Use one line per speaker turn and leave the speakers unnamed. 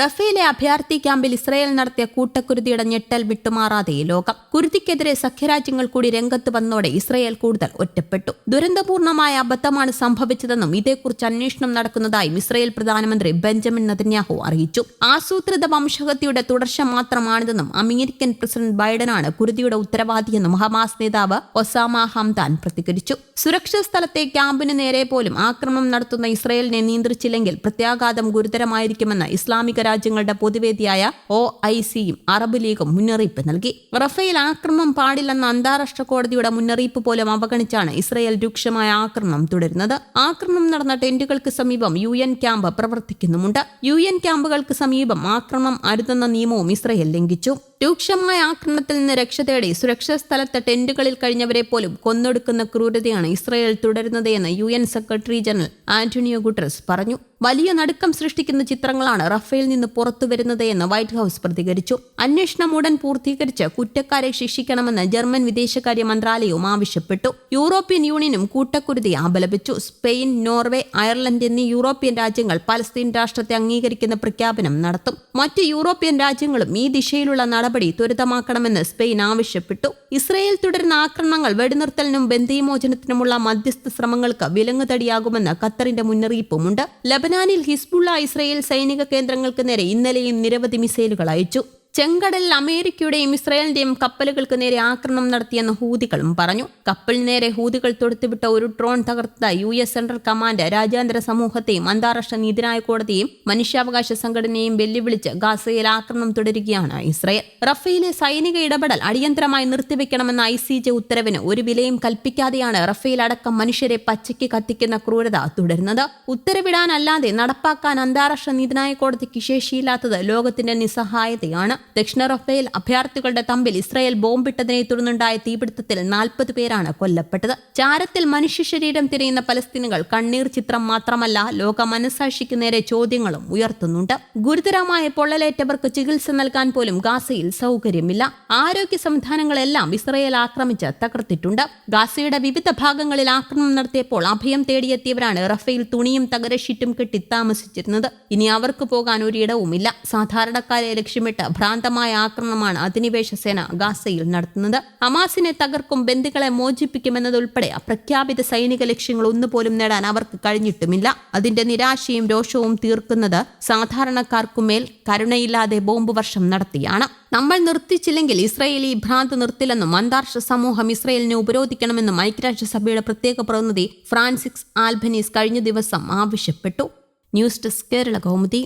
Raffaele അഭയാർത്ഥി ക്യാമ്പിൽ Israel നടത്തിയ കൂട്ടക്കുരുതിയുടെ ഞെട്ടൽ വിട്ടുമാറാതെ ലോകം. കുരുതിക്കെതിരെ സഖ്യരാജ്യങ്ങൾ കൂടി രംഗത്ത് വന്നതോടെ ഇസ്രായേൽ കൂടുതൽ ഒറ്റപ്പെട്ടു. ദുരന്തപൂർണമായ അബദ്ധമാണ് സംഭവിച്ചതെന്നും ഇതേക്കുറിച്ച് അന്വേഷണം നടക്കുന്നതായും ഇസ്രായേൽ പ്രധാനമന്ത്രി ബെഞ്ചമിൻ നദന്യാഹു അറിയിച്ചു. ആസൂത്രിത വംശഹത്യയുടെ തുടർച്ച മാത്രമാണിതെന്നും അമേരിക്കൻ പ്രസിഡന്റ് ബൈഡനാണ് കുരുതിയുടെ ഉത്തരവാദിയെന്നും ഹമാസ് നേതാവ് ഒസാമ ഹംദാൻ പ്രതികരിച്ചു. സുരക്ഷിത സ്ഥലത്തെ ക്യാമ്പിന് നേരെ പോലും ആക്രമണം നടത്തുന്ന ഇസ്രായേലിനെ നിയന്ത്രിച്ചില്ലെങ്കിൽ പ്രത്യാഘാതം ഗുരുതരമായിരിക്കുമെന്ന് ഇസ്ലാമിക രാജ്യങ്ങളുടെ പൊതുവേദിയായ ഒ ഐ സിയും അറബ് ലീഗും മുന്നറിയിപ്പ് നൽകി. റഫേൽ ആക്രമണം പാടില്ലെന്ന അന്താരാഷ്ട്ര കോടതിയുടെ മുന്നറിയിപ്പ് പോലും അവഗണിച്ചാണ് ഇസ്രയേൽ രൂക്ഷമായ ആക്രമണം തുടരുന്നത്. ആക്രമണം നടന്ന ടെന്റുകൾക്ക് സമീപം യു എൻ ക്യാമ്പ് പ്രവർത്തിക്കുന്നുമുണ്ട്. യു എൻ ക്യാമ്പുകൾക്ക് സമീപം ആക്രമണം അരുതെന്ന നിയമവും ഇസ്രയേൽ ലംഘിച്ചു. രൂക്ഷമായ ആക്രമണത്തിൽ നിന്ന് രക്ഷ തേടി സുരക്ഷിത സ്ഥലത്ത് ടെന്റുകളിൽ കഴിഞ്ഞവരെ പോലും കൊന്നൊടുക്കുന്ന ക്രൂരതയാണ് ഇസ്രയേൽ തുടരുന്നത് എന്ന് U N secretary general Antonio Guterres പറഞ്ഞു. വലിയ നടുക്കം സൃഷ്ടിക്കുന്ന ചിത്രങ്ങളാണ് റഫേൽ നിന്ന് പുറത്തുവരുന്നത് എന്ന് വൈറ്റ് ഹൌസ് പ്രതികരിച്ചു. അന്വേഷണം ഉടൻ പൂർത്തീകരിച്ച് കുറ്റക്കാരെ ശിക്ഷിക്കണമെന്ന് ജർമ്മൻ വിദേശകാര്യ മന്ത്രാലയവും ആവശ്യപ്പെട്ടു. യൂറോപ്യൻ യൂണിയനും കൂട്ടക്കുരുതി അപലപിച്ചു സ്പെയിൻ നോർവേ അയർലൻഡ് എന്നീ യൂറോപ്യൻ രാജ്യങ്ങൾ പലസ്തീൻ രാഷ്ട്രത്തെ അംഗീകരിക്കുന്ന പ്രഖ്യാപനം നടത്തും. മറ്റ് യൂറോപ്യൻ രാജ്യങ്ങളും ഈ ദിശയിലുള്ള നടപടി ത്വരിതമാക്കണമെന്ന് സ്പെയിൻ ആവശ്യപ്പെട്ടു. ഇസ്രയേൽ തുടരുന്ന ആക്രമണങ്ങൾ വെടിനിർത്തലിനും ബന്ധിമോചനത്തിനുമുള്ള മധ്യസ്ഥ ശ്രമങ്ങൾക്ക് വിലങ്ങുതടിയാകുമെന്ന് ഖത്തറിന്റെ മുന്നറിയിപ്പുമുണ്ട്. ലബനാനിൽ ഹിസ്ബുള്ള ഇസ്രയേൽ സൈനിക കേന്ദ്രങ്ങൾക്ക് നേരെ ഇന്നലെയും നിരവധി മിസൈലുകൾ അയച്ചു. ചെങ്കടലിൽ അമേരിക്കയുടെയും ഇസ്രായേലിന്റെയും കപ്പലുകൾക്ക് നേരെ ആക്രമണം നടത്തിയെന്ന് ഹൂതികളും പറഞ്ഞു. കപ്പലിന് നേരെ ഹൂതികൾ തൊടുത്തുവിട്ട ഒരു ഡ്രോൺ തകർത്ത യു എസ് സെൻട്രൽ കമാൻഡ് രാജ്യാന്തര സമൂഹത്തെയും അന്താരാഷ്ട്ര നീതിന്യായ കോടതിയെയും മനുഷ്യാവകാശ സംഘടനയെയും വെല്ലുവിളിച്ച് ഗാസയിൽ ആക്രമണം തുടരുകയാണ് ഇസ്രായേൽ. റഫേലെ സൈനിക ഇടപെടൽ അടിയന്തരമായി നിർത്തിവെക്കണമെന്ന ഐ സി ജെ ഉത്തരവിന് ഒരു വിലയും കൽപ്പിക്കാതെയാണ് റഫേൽ അടക്കം മനുഷ്യരെ പച്ചയ്ക്ക് കത്തിക്കുന്ന ക്രൂരത തുടരുന്നത്. ഉത്തരവിടാനല്ലാതെ നടപ്പാക്കാൻ അന്താരാഷ്ട്ര നീതിന്യായ കോടതിക്ക് ശേഷിയില്ലാത്തത് ലോകത്തിന്റെ നിസ്സഹായതയാണ്. ദക്ഷിണ റഫേൽ അഭയാർത്ഥികളുടെ തമ്പിൽ ഇസ്രായേൽ ബോംബിട്ടതിനെ തുടർന്നുണ്ടായ തീപിടുത്തത്തിൽ നാൽപ്പത് പേരാണ് കൊല്ലപ്പെട്ടത്. ചാരത്തിൽ മനുഷ്യ ശരീരം തിരയുന്ന പലസ്തീനുകൾ കണ്ണീർ ചിത്രം മാത്രമല്ല ലോക മനസാക്ഷിക്ക് നേരെ ചോദ്യങ്ങളും ഉയർത്തുന്നുണ്ട്. ഗുരുതരമായ പൊള്ളലേറ്റവർക്ക് ചികിത്സ നൽകാൻ പോലും ഗാസയിൽ സൗകര്യമില്ല. ആരോഗ്യ സംവിധാനങ്ങളെല്ലാം ഇസ്രായേൽ ആക്രമിച്ച് തകർത്തിട്ടുണ്ട്. ഗാസയുടെ വിവിധ ഭാഗങ്ങളിൽ ആക്രമണം നടത്തിയപ്പോൾ അഭയം തേടിയെത്തിയവരാണ് റഫേൽ തുണിയും തകരഷീറ്റും കെട്ടി താമസിച്ചിരുന്നത്. ഇനി അവർക്ക് പോകാൻ ഒരിടവുമില്ല. സാധാരണക്കാരെ ലക്ഷ്യമിട്ട് ഭ്രാന്തമായ ആക്രമണമാണ് അധിനിവേശ സേന ഗാസയിൽ നടത്തുന്നത്. ഹമാസിനെ തകർക്കും ബന്ധുക്കളെ മോചിപ്പിക്കുമെന്നതുൾപ്പെടെ അപ്രഖ്യാപിത സൈനിക ലക്ഷ്യങ്ങൾ ഒന്നുപോലും നേടാൻ അവർക്ക് കഴിഞ്ഞിട്ടുമില്ല. അതിന്റെ നിരാശയും രോഷവും തീർക്കുന്നത് സാധാരണക്കാർക്കുമേൽ കരുണയില്ലാതെ ബോംബ് വർഷം നടത്തിയാണ്. നമ്മൾ നിർത്തിച്ചില്ലെങ്കിൽ ഇസ്രയേൽ ഈ ഭ്രാന്ത് നിർത്തില്ലെന്നും അന്താരാഷ്ട്ര സമൂഹം ഇസ്രയേലിനെ ഉപരോധിക്കണമെന്നും ഐക്യരാഷ്ട്രസഭയുടെ പ്രത്യേക പ്രതിനിധി ഫ്രാൻസിക്സ് ആൽബനീസ് കഴിഞ്ഞ ദിവസം ആവശ്യപ്പെട്ടു. News desk Kerala Kaumudi.